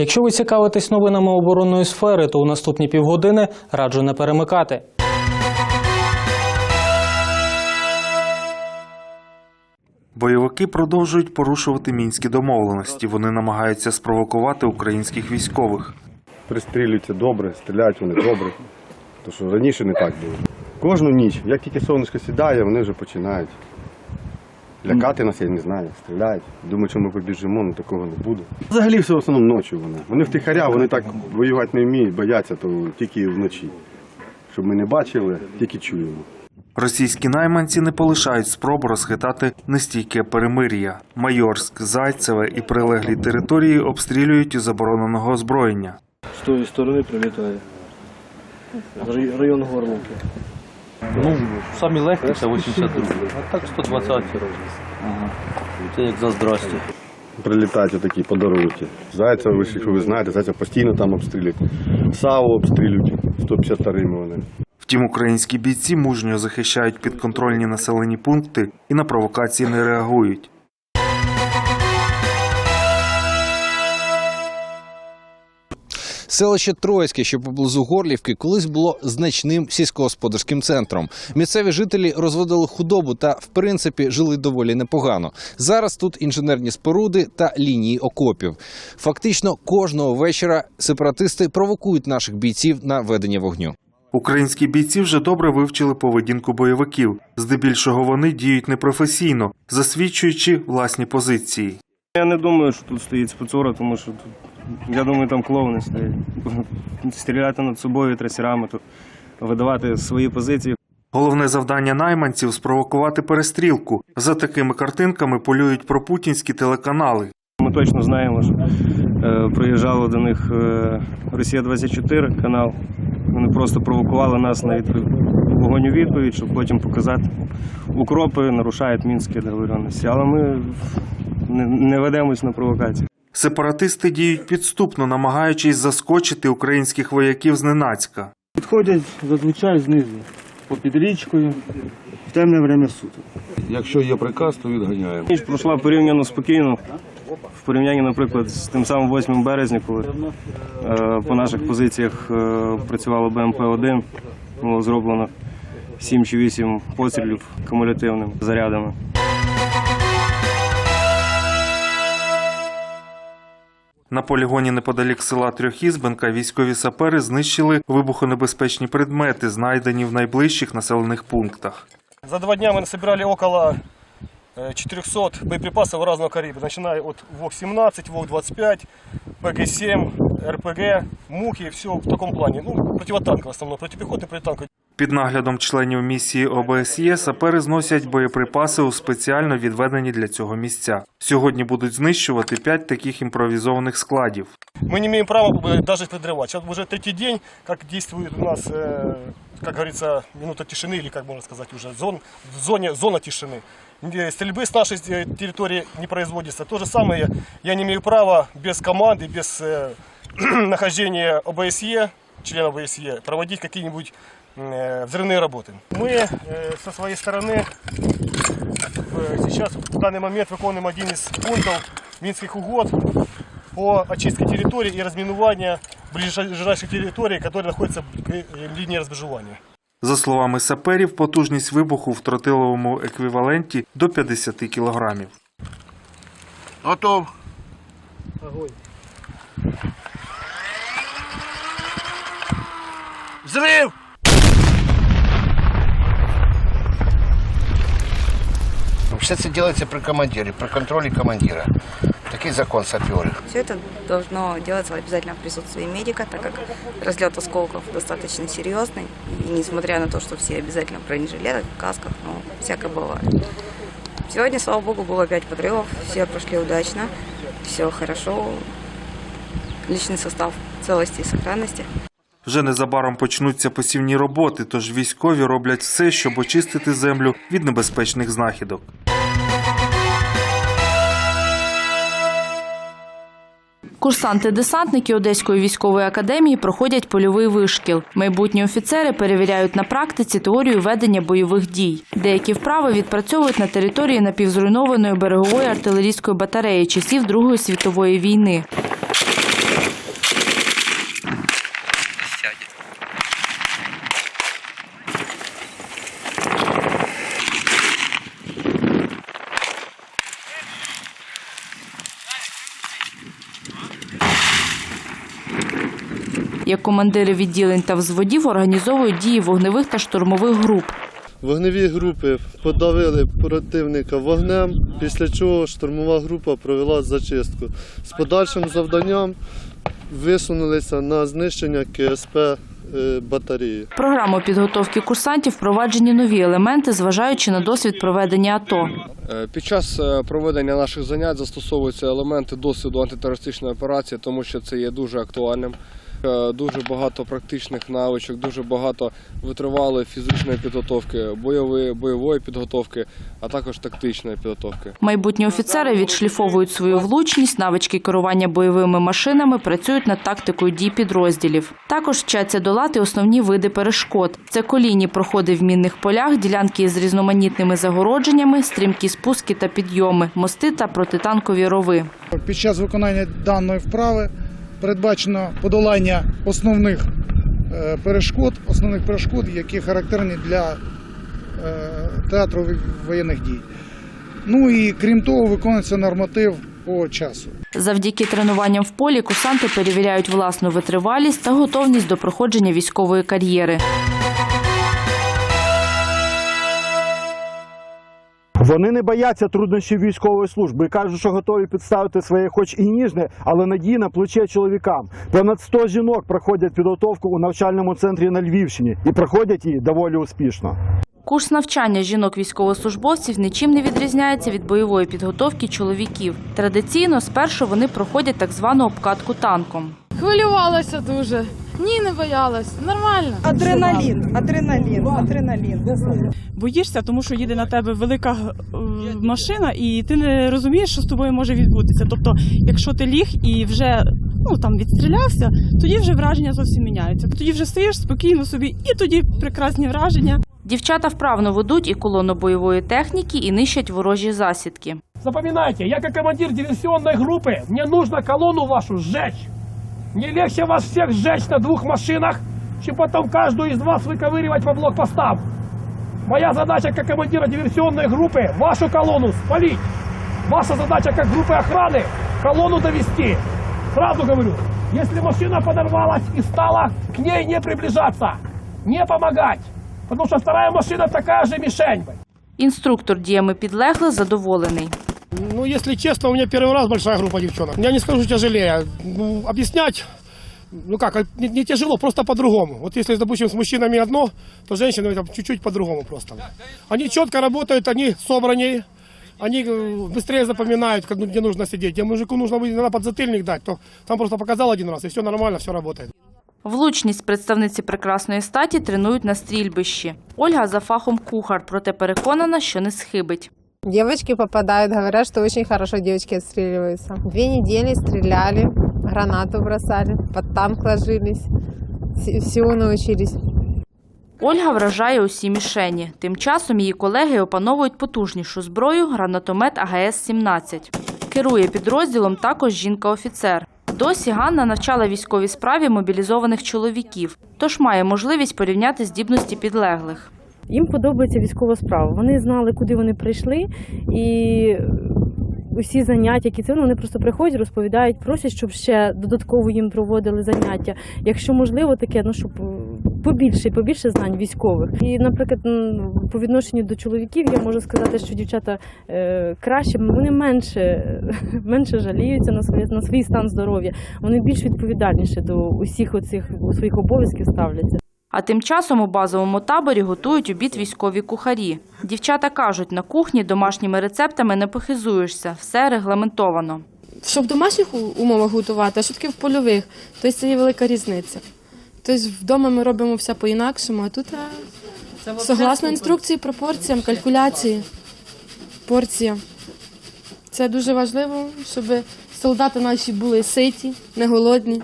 Якщо ви цікавитесь новинами оборонної сфери, то у наступні півгодини раджу не перемикати. Бойовики продовжують порушувати мінські домовленості. Вони намагаються спровокувати українських військових. Пристрілюються добре, стріляють вони добре. То що раніше не так було. Кожну ніч, як тільки сонечко сідає, вони вже починають. Лякати нас, я не знаю, стріляють. Думаю, що ми побіжимо, ну такого не буде. Взагалі все в основному ночі вони. Вони втихаря, вони так воювати не вміють, бояться, то тільки вночі. Щоб ми не бачили, тільки чуємо. Російські найманці не полишають спроб розхитати нестійке перемир'я. Майорськ, Зайцеве і прилеглі території обстрілюють із забороненого озброєння. З тої сторони прилітає. Рай- Район Горловки. Ну, самі легкі це 82, а так 120 ті Ага. Це як за здрасті. Прилітають отакі подарунки. Зайця, ви ж, ви знаєте, зайця постійно там обстрілюють. Саву обстрілюють 152 вони. Втім, українські бійці мужньо захищають підконтрольні населені пункти і на провокації не реагують. Селище Троїцьке, що поблизу Горлівки, колись було значним сільськогосподарським центром. Місцеві жителі розводили худобу та, в принципі, жили доволі непогано. Зараз тут інженерні споруди та лінії окопів. Фактично кожного вечора сепаратисти провокують наших бійців на ведення вогню. Українські бійці вже добре вивчили поведінку бойовиків. Здебільшого вони діють непрофесійно, засвідчуючи власні позиції. Я не думаю, що тут стоїть спецура, тому що тут, я думаю, там клоуни стоять. Стріляти над собою трасерами, тут видавати свої позиції. Головне завдання найманців спровокувати перестрілку. За такими картинками полюють пропутінські телеканали. Ми точно знаємо, що е, приїжджало до них е, Росія 24 канал. Вони просто провокували нас на вогонь у відповідь, щоб потім показати. Укропи нарушають мінські договоренності. Але ми не, не ведемось на провокації. Сепаратисти діють підступно, намагаючись заскочити українських вояків зненацька. Підходять зазвичай знизу, попід річкою, в темне время суток. Якщо є приказ, то відганяємо. Ніч пройшла порівняно спокійно. В порівнянні, наприклад, з тим самим 8 березня, коли е, по наших позиціях е, працювало БМП-1, було зроблено 7 чи 8 пострілів кумулятивними зарядами. На полігоні неподалік села Трьохізбенка військові сапери знищили вибухонебезпечні предмети, знайдені в найближчих населених пунктах. За два дня мы насобирали около э, 400 боеприпасов разного калибра, начиная от ВОК-17, ВОК-25, ПГ-7, РПГ, МУХи, все в таком плане. Ну, противотанковый в основном, противопехотный, противотанковый. Під наглядом членів місії ОБСЄ сапери зносять боєприпаси у спеціально відведені для цього місця. Сьогодні будуть знищувати п'ять таких імпровізованих складів. Мы не имеем права э, даже подрывать. Сейчас уже третий день, как действует у нас, э, как говорится, минута тишины, или как можно сказать уже, зон, в зоне, зона тишины. Э, Стрельбы с нашей э, территории не производится. То же самое, я не имею права без команды, без э, нахождения ОБСЕ, члена ОБСЕ, проводить какие-нибудь э, взрывные работы. Мы э, со своей стороны э, сейчас в данный момент выполняем один из пунктов Минских угод по очистке территории и разминуванию ближайших территорий, которые находятся к э, линии размежевания. За словами саперів, потужність вибуху в тротиловому еквіваленті до 50 кілограмів. Готов. Взрив! Все це делается при командире, при контроле командира. Такий закон саперы. Все это должно делаться в обязательном присутствии медика, так как разлет осколков достаточно серьезный. И несмотря на то, что все обязательно в бронежилетах, в касках, но всякое бывает. Сегодня, слава богу, было пять подрывов, все прошли удачно, все хорошо. Личный состав в целости и сохранности. Вже незабаром почнуться посівні роботи, тож військові роблять все, щоб очистити землю від небезпечних знахідок. Курсанти-десантники Одеської військової академії проходять польовий вишкіл. Майбутні офіцери перевіряють на практиці теорію ведення бойових дій. Деякі вправи відпрацьовують на території напівзруйнованої берегової артилерійської батареї часів Другої світової війни. Командири відділень та взводів організовують дії вогневих та штурмових груп. Вогневі групи подавили противника вогнем, після чого штурмова група провела зачистку. З подальшим завданням висунулися на знищення КСП е, батареї. Програму підготовки курсантів впроваджені нові елементи, зважаючи на досвід проведення АТО. Е, Під час е, проведення наших занять застосовуються елементи досвіду антитерористичної операції, тому що це є дуже актуальним. Е, Дуже багато практичних навичок, дуже багато витривалої фізичної підготовки, бойової, бойової підготовки, а також тактичної підготовки. Майбутні офіцери відшліфовують свою влучність, навички керування бойовими машинами, працюють над тактикою дій підрозділів. Також вчаться долати основні види перешкод. Це колійні проходи в мінних полях, ділянки із різноманітними загородженнями, стрімкі спуски та підйоми, мости та протитанкові рови. Під час виконання даної вправи передбачено подолання основних е, перешкод, основних перешкод, які характерні для е, театру воєнних дій. Ну і крім того, виконується норматив по часу. Завдяки тренуванням в полі курсанти перевіряють власну витривалість та готовність до проходження військової кар'єри. Вони не бояться труднощів військової служби і кажуть, що готові підставити своє, хоч і ніжне, але надійне плече чоловікам. Понад 100 жінок проходять підготовку у навчальному центрі на Львівщині і проходять її доволі успішно. Курс навчання жінок-військовослужбовців нічим не відрізняється від бойової підготовки чоловіків. Традиційно спершу вони проходять так звану обкатку танком. Хвилювалася дуже. Ні, не боялась. Нормально. Адреналін, адреналін, адреналін. Боїшся, тому що їде на тебе велика е, машина, і ти не розумієш, що з тобою може відбутися. Тобто, якщо ти ліг і вже ну там відстрілявся, тоді вже враження зовсім міняються. Тоді вже стоїш спокійно собі, і тоді прекрасні враження. Дівчата вправно ведуть і колону бойової техніки, і нищать ворожі засідки. Запоминайте, я как командир диверсионной группы, мне нужно колонну вашу сжечь. Мне легче вас всех сжечь на двух машинах, чем потом каждую из вас выковыривать по блокпостам. Моя задача как командира диверсионной группы – вашу колонну спалить. Ваша задача как группы охраны – колонну довести. Сразу говорю, если машина подорвалась и стала, к ней не приближаться, не помогать. Потому что вторая машина такая же мишень. Інструктор діями підлеглих задоволений. Ну, если честно, у меня первый раз большая группа девчонок. Я не скажу тяжелее. Ну, объяснять, ну как, не, не тяжело, просто по-другому. Вот если, допустим, с мужчинами одно, то с женщинами там чуть-чуть по-другому просто. Они четко работают, они собраннее, они э, быстрее запоминают, как, ну, где нужно сидеть. А мужику нужно будет иногда подзатыльник дать, то там просто показал один раз, и все нормально, все работает. Влучність представниці прекрасної статі тренують на стрільбищі. Ольга за фахом кухар, проте переконана, що не схибить. Девочки попадают, говорят, что очень хорошо девочки отстреливаются. Две недели стреляли, гранату бросали, под танк ложились. Всего научились. Ольга вражає усі мішені. Тим часом її колеги опановують потужнішу зброю гранатомет АГС-17. Керує підрозділом також жінка-офіцер. Досі Ганна навчала військовій справі мобілізованих чоловіків, тож має можливість порівняти здібності підлеглих. Їм подобається військова справа. Вони знали, куди вони прийшли, і усі заняття, які це ну, вони просто приходять, розповідають, просять, щоб ще додатково їм проводили заняття. Якщо можливо, таке, ну щоб е, побільше, побільше знань військових. І, наприклад, по відношенню до чоловіків я можу сказати, що дівчата е, краще, вони менше, менше жаліються на своє на свій стан здоров'я. Вони більш відповідальніше до усіх оцих своїх обов'язків ставляться. А тим часом у базовому таборі готують обід військові кухарі. Дівчата кажуть, на кухні домашніми рецептами не похизуєшся, все регламентовано. Щоб в домашніх умовах готувати, а що таке в польових, тобто це є велика різниця. Тобто вдома ми робимо все по-інакшому, а тут согласно інструкції, пропорціям, калькуляції, порція. Це дуже важливо, щоб солдати наші були ситі, не голодні.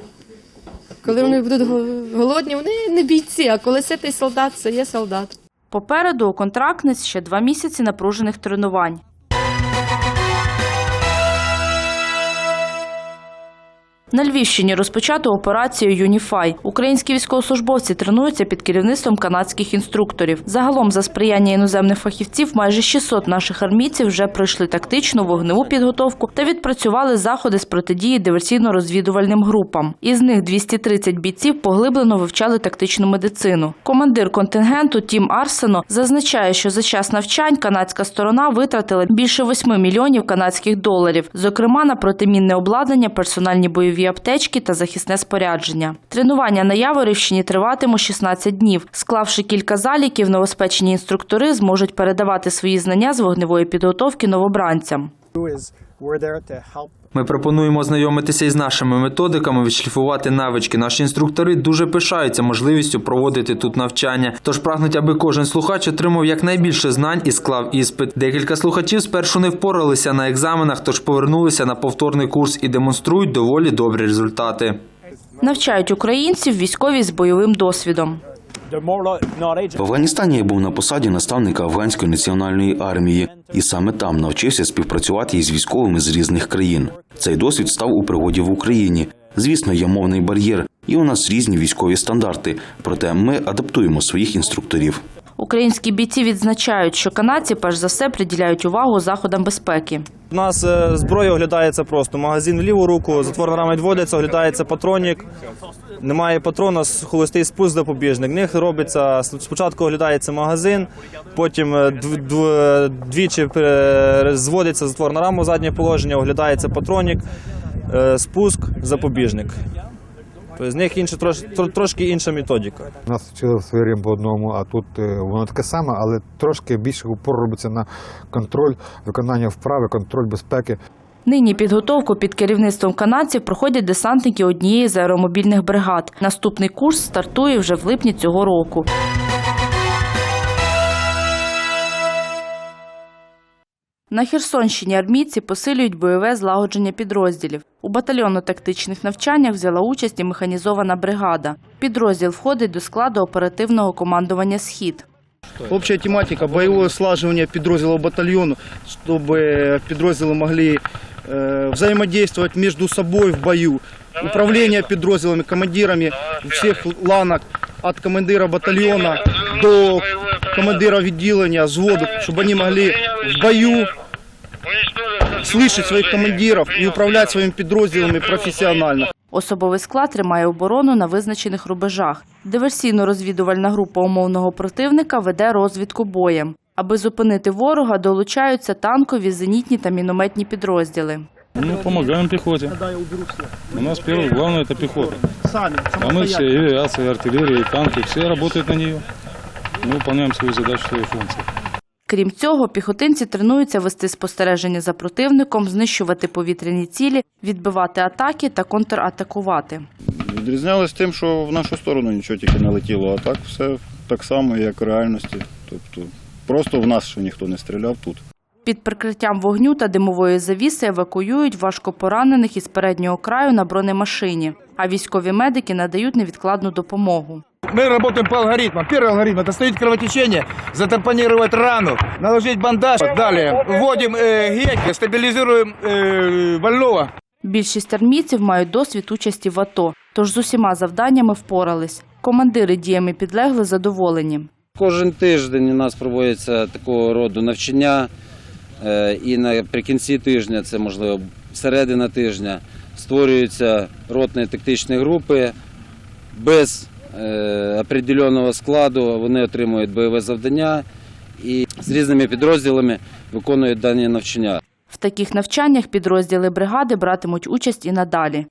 Коли вони будуть го- голодні, вони не бійці, а коли ситий солдат, це є солдат. Попереду у контрактниць ще два місяці напружених тренувань. На Львівщині розпочато операцію Юніфай. Українські військовослужбовці тренуються під керівництвом канадських інструкторів. Загалом, за сприяння іноземних фахівців, майже 600 наших армійців вже пройшли тактичну вогневу підготовку та відпрацювали заходи з протидії диверсійно-розвідувальним групам. Із них 230 бійців поглиблено вивчали тактичну медицину. Командир контингенту Тім Арсено зазначає, що за час навчань канадська сторона витратила більше 8 мільйонів канадських доларів, зокрема на протимінне обладнання, персональні бойові аптечки та захисне спорядження. Тренування на Яворівщині триватимуть 16 днів. Склавши кілька заліків, новоспечені інструктори зможуть передавати свої знання з вогневої підготовки новобранцям. Ми пропонуємо ознайомитися із нашими методиками, відшліфувати навички. Наші інструктори дуже пишаються можливістю проводити тут навчання. Тож прагнуть, аби кожен слухач отримав якнайбільше знань і склав іспит. Декілька слухачів спершу не впоралися на екзаменах, тож повернулися на повторний курс і демонструють доволі добрі результати. Навчають українців військові з бойовим досвідом. В Афганістані я був на посаді наставника афганської національної армії, і саме там навчився співпрацювати із військовими з різних країн. Цей досвід став у пригоді в Україні. Звісно, є мовний бар'єр, і у нас різні військові стандарти. Проте ми адаптуємо своїх інструкторів. Українські бійці відзначають, що канадці перш за все приділяють увагу заходам безпеки. У нас е, зброя оглядається просто. Магазин в ліву руку, затворна рама відводиться, оглядається патронік. Немає патрона, холостий спуск запобіжник. В них робиться спочатку оглядається магазин, потім е, дв- дв- двічі зводиться затворна рама заднє положення, оглядається патронік, е, спуск, запобіжник. Тобто з них інша, трош, тро- трошки інша методика. Нас вчили в своєрім по одному, а тут е, воно таке саме, але трошки більше упор робиться на контроль, виконання вправи, контроль безпеки. Нині підготовку під керівництвом канадців проходять десантники однієї з аеромобільних бригад. Наступний курс стартує вже в липні цього року. На Херсонщині армійці посилюють бойове злагодження підрозділів. У батальйонно-тактичних навчаннях взяла участь і механізована бригада. Підрозділ входить до складу оперативного командування Схід. Общая тематика боевое слаживание подразделов батальону, чтобы подразделы могли э, взаимодействовать между собой в бою. Управление подразделами, командирами всех ланок, от командира батальона до командира відділення, взводу, чтобы они могли в бою слышать своих командиров и управлять своими подразделами профессионально. Особовий склад тримає оборону на визначених рубежах. Диверсійно-розвідувальна група умовного противника веде розвідку боєм. Аби зупинити ворога, долучаються танкові, зенітні та мінометні підрозділи. Мы помогаем пехоте. У нас первое, главное это пехота. А мы все, и авиация, и артиллерия, и танки, все работают на нее. Мы выполняем свою задачу, свою функцию. Крім цього, піхотинці тренуються вести спостереження за противником, знищувати повітряні цілі, відбивати атаки та контратакувати. Відрізнялось тим, що в нашу сторону нічого тільки не летіло, а так все так само, як в реальності. Тобто просто в нас ще ніхто не стріляв тут. Під прикриттям вогню та димової завіси евакуюють важкопоранених із переднього краю на бронемашині, а військові медики надають невідкладну допомогу. Мы работаем по алгоритмам. Первый алгоритм – это остановить кровотечение, затампонировать рану, наложить бандаж. Далее вводим э, гель, стабилизируем э, больного. Більшість армійців мають досвід участі в АТО, тож з усіма завданнями впорались. Командири діями підлегли задоволені. Кожен тиждень у нас проводяться такого роду навчання, е, і наприкінці тижня, це можливо середина тижня, створюються ротні тактичні групи без е, определеного складу. Вони отримують бойове завдання і з різними підрозділами виконують дані навчання. В таких навчаннях підрозділи бригади братимуть участь і надалі.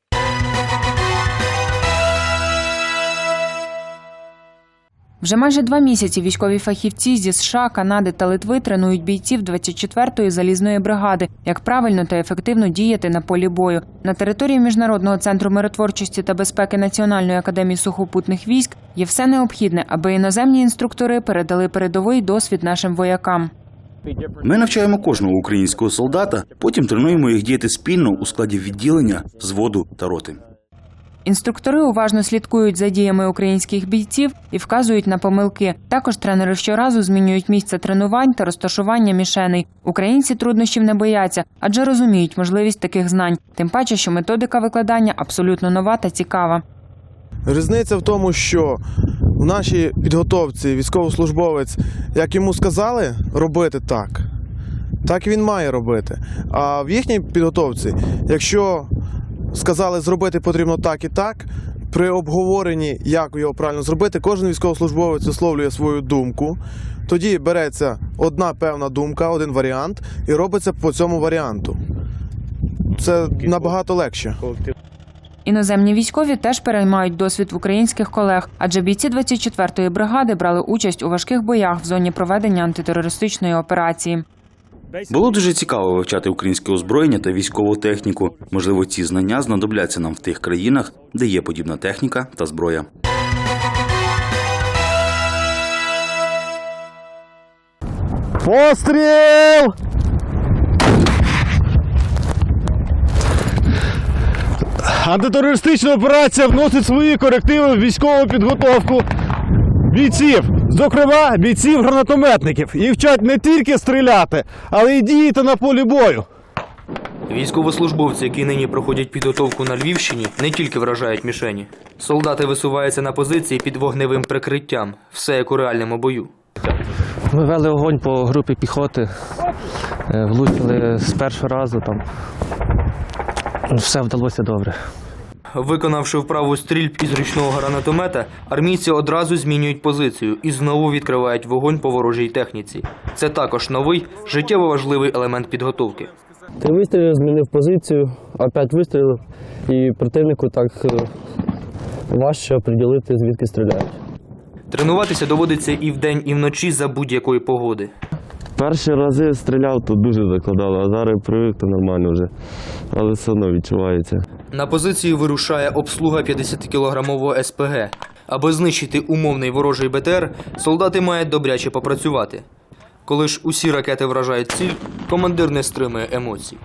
Вже майже два місяці військові фахівці зі США, Канади та Литви тренують бійців 24-ї залізної бригади, як правильно та ефективно діяти на полі бою. На території міжнародного центру миротворчості та безпеки Національної академії сухопутних військ є все необхідне, аби іноземні інструктори передали передовий досвід нашим воякам. Ми навчаємо кожного українського солдата, потім тренуємо їх діяти спільно у складі відділення, зводу та роти. Інструктори уважно слідкують за діями українських бійців і вказують на помилки. Також тренери щоразу змінюють місце тренувань та розташування мішеней. Українці труднощів не бояться, адже розуміють можливість таких знань. Тим паче, що методика викладання абсолютно нова та цікава. Різниця в тому, що в нашій підготовці військовослужбовець, як йому сказали робити так, так він має робити. А в їхній підготовці, якщо сказали зробити потрібно так і так, при обговоренні, як його правильно зробити, кожен військовослужбовець висловлює свою думку. Тоді береться одна певна думка, один варіант, і робиться по цьому варіанту. Це набагато легше. Іноземні військові теж переймають досвід в українських колег, адже бійці 24-ї бригади брали участь у важких боях в зоні проведення антитерористичної операції. Було дуже цікаво вивчати українське озброєння та військову техніку. Можливо, ці знання знадобляться нам в тих країнах, де є подібна техніка та зброя. Постріл! Антитерористична операція вносить свої корективи в військову підготовку бійців, зокрема бійців гранатометників. Їх вчать не тільки стріляти, але й діяти на полі бою. Військовослужбовці, які нині проходять підготовку на Львівщині, не тільки вражають мішені. Солдати висуваються на позиції під вогневим прикриттям, все як у реальному бою. Ми вели огонь по групі піхоти, е, влучили з першого разу там. Все вдалося добре. Виконавши вправу стрільб із ручного гранатомета, армійці одразу змінюють позицію і знову відкривають вогонь по ворожій техніці. Це також новий життєво важливий елемент підготовки. Три вистріли змінив позицію, опять вистрілив, і противнику так е, важче приділити, звідки стріляють. Тренуватися доводиться і вдень, і вночі за будь-якої погоди. Перші рази стріляв, то дуже закладало, а зараз привик, то нормально вже. Але все одно відчувається. На позицію вирушає обслуга 50-кілограмового СПГ. Аби знищити умовний ворожий БТР, солдати мають добряче попрацювати. Коли ж усі ракети вражають ціль, командир не стримує емоцій.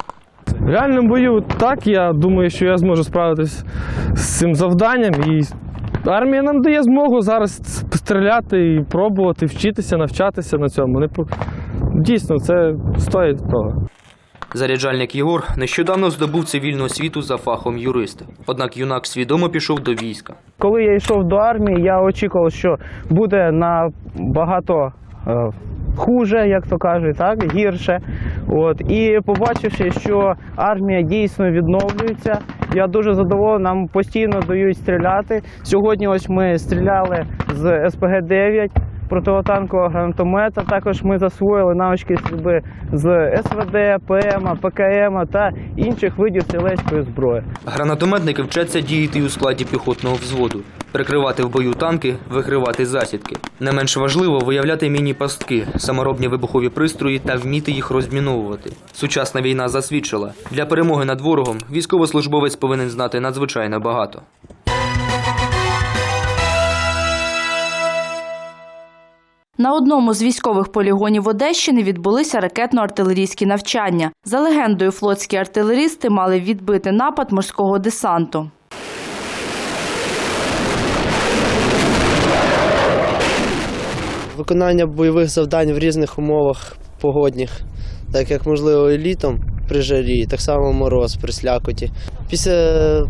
В реальному бою так, я думаю, що я зможу справитись з цим завданням. І армія нам дає змогу зараз стріляти і пробувати, вчитися, навчатися на цьому. Дійсно, це стоїть того. Заряджальник Єгор нещодавно здобув цивільну освіту за фахом юриста. Однак юнак свідомо пішов до війська. Коли я йшов до армії, я очікував, що буде набагато е, хуже, як то кажуть, так гірше. От і побачивши, що армія дійсно відновлюється, я дуже задоволений. Нам постійно дають стріляти. Сьогодні ось ми стріляли з СПГ 9 противотанкового гранатомета. Також ми засвоїли навички стрільби з СВД, ПМ, ПКМ та інших видів стрілецької зброї. Гранатометники вчаться діяти у складі піхотного взводу, прикривати в бою танки, викривати засідки. Не менш важливо виявляти міні-пастки, саморобні вибухові пристрої та вміти їх розміновувати. Сучасна війна засвідчила, для перемоги над ворогом військовослужбовець повинен знати надзвичайно багато. На одному з військових полігонів Одещини відбулися ракетно-артилерійські навчання. За легендою, флотські артилерісти мали відбити напад морського десанту. Виконання бойових завдань в різних умовах погодних, так як можливо і літом при жарі, так само мороз при слякоті. Після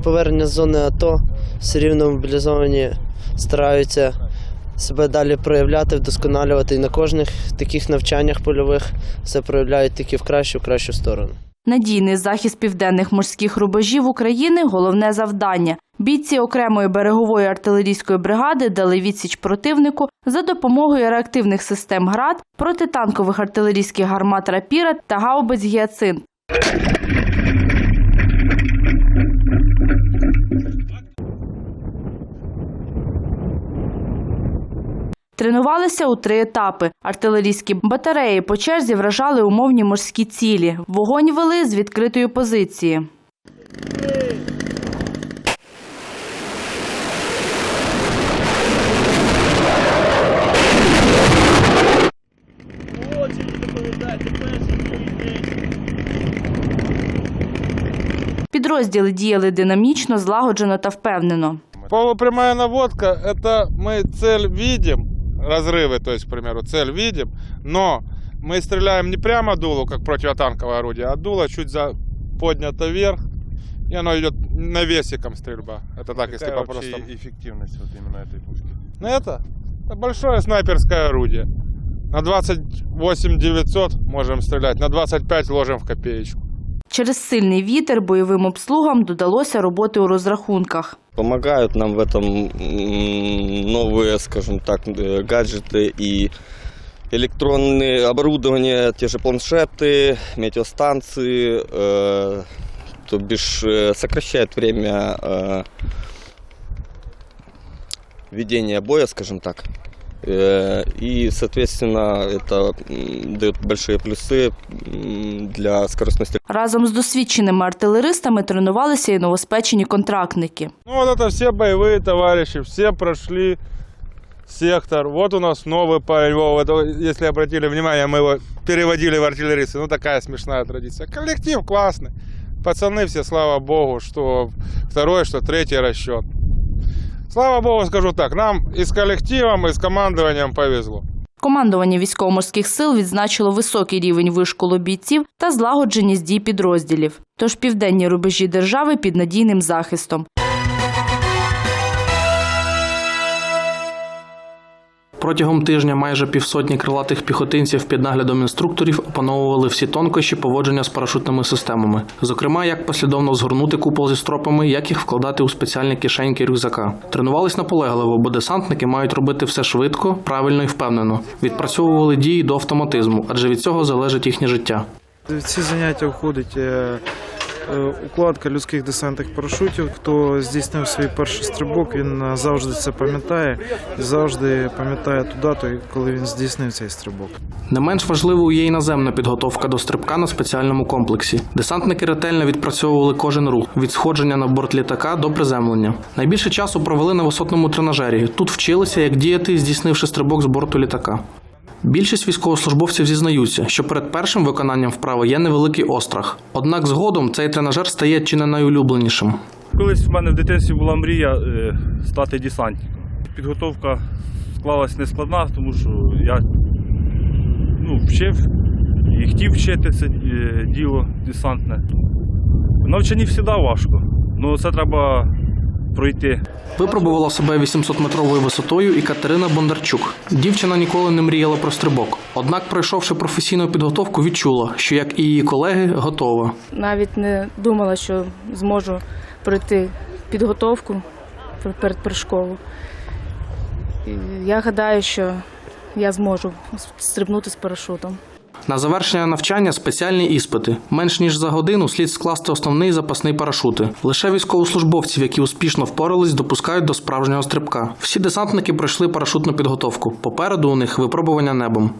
повернення з зони АТО все рівно мобілізовані стараються себе далі проявляти, вдосконалювати і на кожних таких навчаннях польових все проявляють тільки в кращу, кращу сторону. Надійний захист південних морських рубежів України головне завдання. Бійці окремої берегової артилерійської бригади дали відсіч противнику за допомогою реактивних систем ГРАД, протитанкових артилерійських гармат Рапіра та гаубиць Гіацинт. Тренувалися у три етапи. Артилерійські батареї по черзі вражали умовні морські цілі. Вогонь вели з відкритої позиції. Підрозділи діяли динамічно, злагоджено та впевнено. Полупрямая наводка, это мы цель видим, разрывы, то есть, к примеру, цель видим, но мы стреляем не прямо дулу, как противотанковое орудие, а дуло чуть за поднято вверх, и оно идет навесиком стрельба. Это так, если по-простому. эффективность вот именно этой пушки? Ну это большое снайперское орудие. На 28 900 можем стрелять, на 25 ложим в копеечку. Через сильний вітер бойовим обслугам додалося роботи у розрахунках. Помогают нам в этом новые, скажем так, э, гаджеты и электронные оборудования, те же планшеты, метеостанции, э, то бишь э, сокращает время э, ведения боя, скажем так. Э, И, соответственно, это м, дает большие плюсы м, для скоростной стрельбы. Разом з досвідченими артилеристами тренувалися і новоспечені контрактники. Ну вот это все боевые товарищи, все прошли сектор. Вот у нас новый парень Вова. Это, если обратили внимание, мы его переводили в артиллеристы. Ну такая смешная традиция. Коллектив классный. Пацаны все, слава богу, что второй, что третий расчет. Слава богу, скажу так, нам із с коллективом, и с командованием повезло. Командування військово-морських сил відзначило високий рівень вишколу бійців та злагодженість дій підрозділів. Тож південні рубежі держави під надійним захистом. Протягом тижня майже півсотні крилатих піхотинців під наглядом інструкторів опановували всі тонкощі поводження з парашутними системами, зокрема, як послідовно згорнути купол зі стропами, як їх вкладати у спеціальні кишеньки рюкзака. Тренувались наполегливо, бо десантники мають робити все швидко, правильно і впевнено. Відпрацьовували дії до автоматизму, адже від цього залежить їхнє життя. Ці заняття входить е, укладка людських десантних парашутів. Хто здійснив свій перший стрибок, він е, завжди це пам'ятає і завжди пам'ятає ту дату, коли він здійснив цей стрибок. Не менш важливою є і наземна підготовка до стрибка на спеціальному комплексі. Десантники ретельно відпрацьовували кожен рух від сходження на борт літака до приземлення. Найбільше часу провели на висотному тренажері. Тут вчилися, як діяти, здійснивши стрибок з борту літака. Більшість військовослужбовців зізнаються, що перед першим виконанням вправи є невеликий острах. Однак згодом цей тренажер стає чи не найулюбленішим. Колись в мене в дитинстві була мрія е, стати десантником. Підготовка склалась нескладна, тому що я ну, вчив і хотів вчити це е, діло десантне. Навчання завжди важко, але це треба пройти. Випробувала себе 800-метровою висотою і Катерина Бондарчук. Дівчина ніколи не мріяла про стрибок. Однак, пройшовши професійну підготовку, відчула, що як і її колеги, готова. Навіть не думала, що зможу пройти підготовку пер- перед пришколу. Я гадаю, що я зможу стрибнути з парашутом. На завершення навчання спеціальні іспити. Менш ніж за годину слід скласти основний запасний парашути. Лише військовослужбовців, які успішно впорались, допускають до справжнього стрибка. Всі десантники пройшли парашутну підготовку. Попереду у них випробування небом.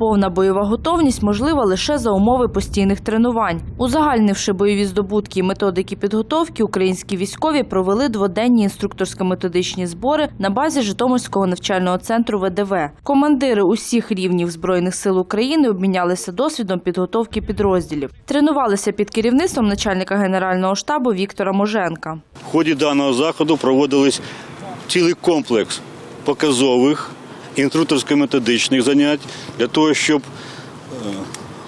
Повна бойова готовність можлива лише за умови постійних тренувань. Узагальнивши бойові здобутки і методики підготовки, українські військові провели дводенні інструкторсько-методичні збори на базі Житомирського навчального центру ВДВ. Командири усіх рівнів збройних сил України обмінялися досвідом підготовки підрозділів. Тренувалися під керівництвом начальника генерального штабу Віктора Моженка. В ході даного заходу проводились цілий комплекс показових інструкторсько-методичних занять для того, щоб е,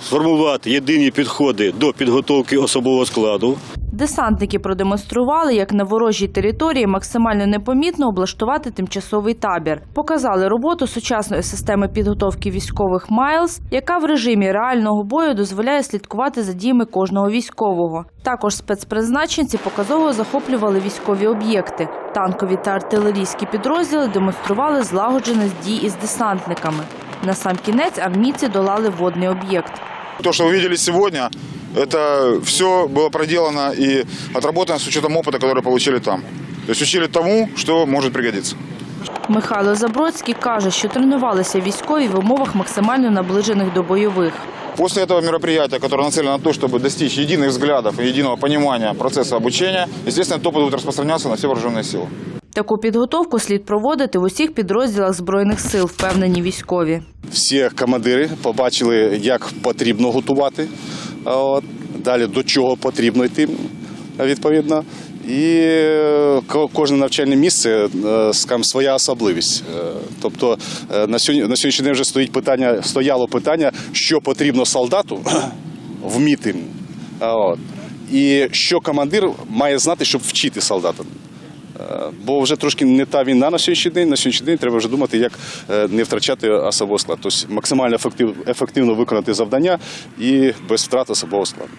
сформувати єдині підходи до підготовки особового складу. Десантники продемонстрували, як на ворожій території максимально непомітно облаштувати тимчасовий табір. Показали роботу сучасної системи підготовки військових Майлз, яка в режимі реального бою дозволяє слідкувати за діями кожного військового. Також спецпризначенці показово захоплювали військові об'єкти. Танкові та артилерійські підрозділи демонстрували злагодженість дій із десантниками. На сам кінець армійці долали водний об'єкт. То, что вы видели сегодня, это все было проделано и отработано с учетом опыта, который получили там. То есть учили тому, что может пригодиться. Михайло Забродський каже, що тренувалися військові в умовах максимально наближених до бойових. После этого мероприятия, которое нацелено на то, чтобы достичь единых взглядов и единого понимания процесса обучения, естественно, этот опыт будет распространяться на все вооруженные силы. Таку підготовку слід проводити в усіх підрозділах збройних сил, впевнені військові. всі командири побачили, як потрібно готувати. Далі до чого потрібно йти, відповідно. І е, кожне навчальне місце е, скажімо, своя особливість. Е, Тобто на сьогоднішній день вже стоїть питання, стояло питання, що потрібно солдату вміти. І що командир має знати, щоб вчити солдата. Е, Бо вже трошки не та війна на сьогоднішній день. На сьогоднішній день треба вже думати, як е, не втрачати особовий склад. Тобто максимально ефектив- ефективно виконати завдання і без втрат особового складу.